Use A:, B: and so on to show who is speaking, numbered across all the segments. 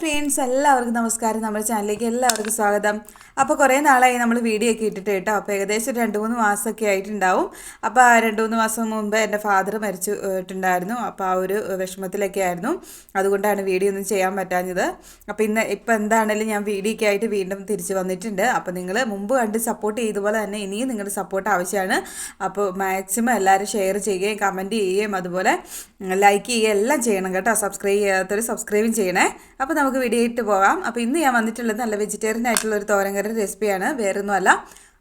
A: Friends എല്ലാവർക്കും നമസ്കാരം. നമ്മുടെ ചാനലിലേക്ക് എല്ലാവർക്കും സ്വാഗതം. അപ്പോൾ കുറേ നാളായി നമ്മൾ വീഡിയോ ഒക്കെ ഇട്ടിട്ട് കേട്ടോ. അപ്പോൾ ഏകദേശം രണ്ട് മൂന്ന് മാസമൊക്കെ ആയിട്ടുണ്ടാവും. അപ്പോൾ ആ രണ്ട് മൂന്ന് മാസം മുമ്പ് എന്റെ ഫാദർ മരിച്ചു പോയിട്ടുണ്ടായിരുന്നു അപ്പോൾ ആ ഒരു വിഷമത്തിലൊക്കെ ആയിരുന്നു. അതുകൊണ്ടാണ് വീഡിയോ ഒന്നും ചെയ്യാൻ പറ്റാഞ്ഞത്. അപ്പോൾ ഇന്ന് ഇപ്പോൾ എന്താണെങ്കിലും ഞാൻ വീഡിയോ ഒക്കെ ആയിട്ട് വീണ്ടും തിരിച്ച് വന്നിട്ടുണ്ട്. അപ്പോൾ നിങ്ങൾ മുമ്പ് കണ്ട് സപ്പോർട്ട് ചെയ്തപോലെ തന്നെ ഇനിയും നിങ്ങളുടെ സപ്പോർട്ട് ആവശ്യമാണ്. അപ്പോൾ മാക്സിമം എല്ലാവരും ഷെയർ ചെയ്യുകയും കമന്റ് ചെയ്യുകയും അതുപോലെ ലൈക്ക് ചെയ്യുകയും എല്ലാം ചെയ്യണം കേട്ടോ. സബ്സ്ക്രൈബ് ചെയ്യാത്തവർ സബ്സ്ക്രൈബും ചെയ്യണേ. അപ്പോൾ നമുക്ക് വീഡിയോ ഇട്ട് പോകാം അപ്പോൾ ഇന്ന് ഞാൻ വന്നിട്ടുള്ളത് നല്ല വെജിറ്റേറിയൻ ആയിട്ടുള്ള ഒരു തോരങ്കറി റെസിപ്പിയാണ് വേറൊന്നുമല്ല.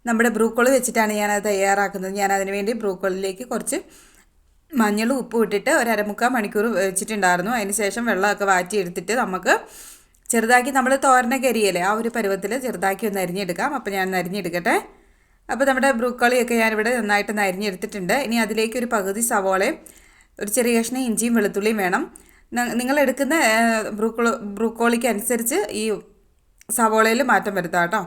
A: നമ്മുടെ ബ്രൂക്കോളി വെച്ചിട്ടാണ് ഞാൻ അത് തയ്യാറാക്കുന്നത്. ഞാൻ അതിന് വേണ്ടി ബ്രൂക്കോളിലേക്ക് കുറച്ച് മഞ്ഞളും ഉപ്പും ഇട്ടിട്ട് ഒരു അരമുക്കാൽ മണിക്കൂർ വെച്ചിട്ടുണ്ടായിരുന്നു. അതിന് ശേഷം വെള്ളമൊക്കെ വാറ്റി എടുത്തിട്ട് നമുക്ക് ചെറുതാക്കി നമ്മൾ തോരനൊക്കെ അരിയല്ലേ ആ ഒരു പരുവത്തിൽ ചെറുതാക്കി ഒന്ന് അരിഞ്ഞെടുക്കാം. അപ്പോൾ ഞാൻ അരിഞ്ഞെടുക്കട്ടെ. അപ്പോൾ നമ്മുടെ ബ്രൂക്കോളിയൊക്കെ ഞാനിവിടെ നന്നായിട്ട് ഒന്ന് അരിഞ്ഞെടുത്തിട്ടുണ്ട്. ഇനി അതിലേക്ക് ഒരു പകുതി സവോളയും ഒരു ചെറിയ കഷ്ണം ഇഞ്ചിയും വെളുത്തുള്ളിയും വേണം. നിങ്ങൾ എടുക്കുന്ന ബ്രൂക്കോളി ബ്രൂക്കോളിക്ക് അനുസരിച്ച് ഈ സവോളയിൽ മാറ്റം വരുത്താം കേട്ടോ.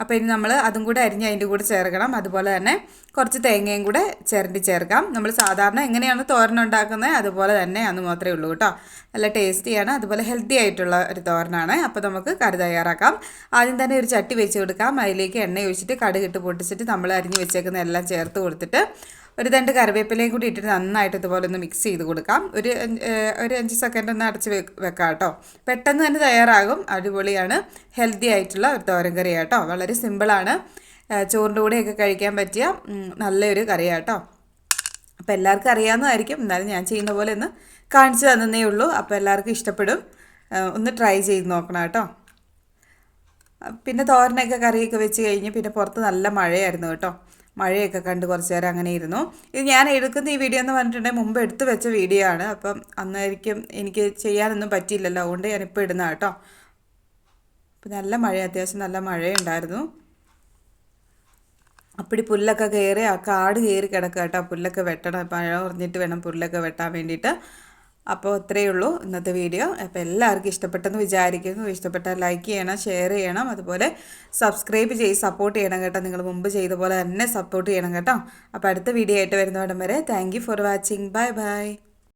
A: അപ്പോൾ ഇനി നമ്മൾ അതും കൂടെ അരിഞ്ഞ് അതിന്റെ കൂടെ ചേർക്കണം. അതുപോലെ തന്നെ കുറച്ച് തേങ്ങയും കൂടെ ചിരണ്ടി ചേർക്കാം. നമ്മൾ സാധാരണ എങ്ങനെയാണ് തോരൻ ഉണ്ടാക്കുന്നത് അതുപോലെ തന്നെ അന്ന് മാത്രമേ ഉള്ളൂ കേട്ടോ. നല്ല ടേസ്റ്റിയാണ്. അതുപോലെ ഹെൽത്തി ആയിട്ടുള്ള ഒരു തോരനാണ്. അപ്പോൾ നമുക്ക് കറി തയ്യാറാക്കാം. ആദ്യം തന്നെ ഒരു ചട്ടി വെച്ച് കൊടുക്കാം. അതിലേക്ക് എണ്ണ ഒഴിച്ചിട്ട് കടുകിട്ട് പൊട്ടിച്ചിട്ട് നമ്മൾ അരിഞ്ഞ് വെച്ചേക്കുന്ന എല്ലാം ചേർത്ത് കൊടുത്തിട്ട് ഒരു രണ്ട് കറിവേപ്പിലയും കൂടി ഇട്ടിട്ട് നന്നായിട്ട് ഇതുപോലെ ഒന്ന് മിക്സ് ചെയ്ത് കൊടുക്കാം. ഒരു ഒരു അഞ്ച് സെക്കൻഡ് ഒന്ന് അടച്ച് വെക്കാം കേട്ടോ. പെട്ടെന്ന് തന്നെ തയ്യാറാകും. അടിപൊളിയാണ്. ഹെൽത്തി ആയിട്ടുള്ള ഒരു തോരൻ കറി കേട്ടോ. വളരെ സിമ്പിളാണ് ചോറിന്റെ കൂടെയൊക്കെ കഴിക്കാൻ പറ്റിയ നല്ലൊരു കറിയാണ് കേട്ടോ. അപ്പോൾ എല്ലാവർക്കും അറിയാവുന്നതായിരിക്കും. എന്നാലും ഞാൻ ചെയ്യുന്ന പോലെ ഒന്ന് കാണിച്ചു തന്നേ ഉള്ളൂ. അപ്പോൾ എല്ലാവർക്കും ഇഷ്ടപ്പെടും. ഒന്ന് ട്രൈ ചെയ്ത് നോക്കണം കേട്ടോ. പിന്നെ തോരനൊക്കെ കറിയൊക്കെ വെച്ച് കഴിഞ്ഞ് പിന്നെ പുറത്ത് നല്ല മഴയായിരുന്നു കേട്ടോ. മഴയൊക്കെ കണ്ട് കുറച്ച് നേരം അങ്ങനെ ഇരുന്നു. ഇത് ഞാൻ എടുക്കുന്ന ഈ വീഡിയോ എന്ന് പറഞ്ഞിട്ടുണ്ടെങ്കിൽ മുമ്പ് എടുത്തു വെച്ച വീഡിയോ ആണ്. അപ്പം അന്നായിരിക്കും എനിക്ക് ചെയ്യാനൊന്നും പറ്റിയില്ലല്ലോ. അതുകൊണ്ട് ഞാനിപ്പോൾ ഇടുന്ന കേട്ടോ. അപ്പം നല്ല മഴ അത്യാവശ്യം നല്ല മഴയുണ്ടായിരുന്നു. അപ്പടി പുല്ലൊക്കെ കയറി ആ കാട് കയറി കിടക്കുക കേട്ടോ. പുല്ലൊക്കെ വെട്ടണം. മഴ കുറഞ്ഞിട്ട് വേണം പുല്ലൊക്കെ വെട്ടാൻ വേണ്ടിയിട്ട്. അപ്പോൾ ഇത്രയേ ഉള്ളൂ ഇന്നത്തെ വീഡിയോ. അപ്പോൾ എല്ലാവർക്കും ഇഷ്ടപ്പെട്ടെന്ന് വിചാരിക്കുന്നു. ഇഷ്ടപ്പെട്ടാൽ ലൈക്ക് ചെയ്യണം ഷെയർ ചെയ്യണം. അതുപോലെ സബ്സ്ക്രൈബ് ചെയ്ത് സപ്പോർട്ട് ചെയ്യണം കേട്ടോ. നിങ്ങൾ മുമ്പ് ചെയ്ത പോലെ തന്നെ സപ്പോർട്ട് ചെയ്യണം കേട്ടോ. അപ്പോൾ അടുത്ത വീഡിയോ ആയിട്ട് വരുന്നവിടം വരെ thank for watching bye bye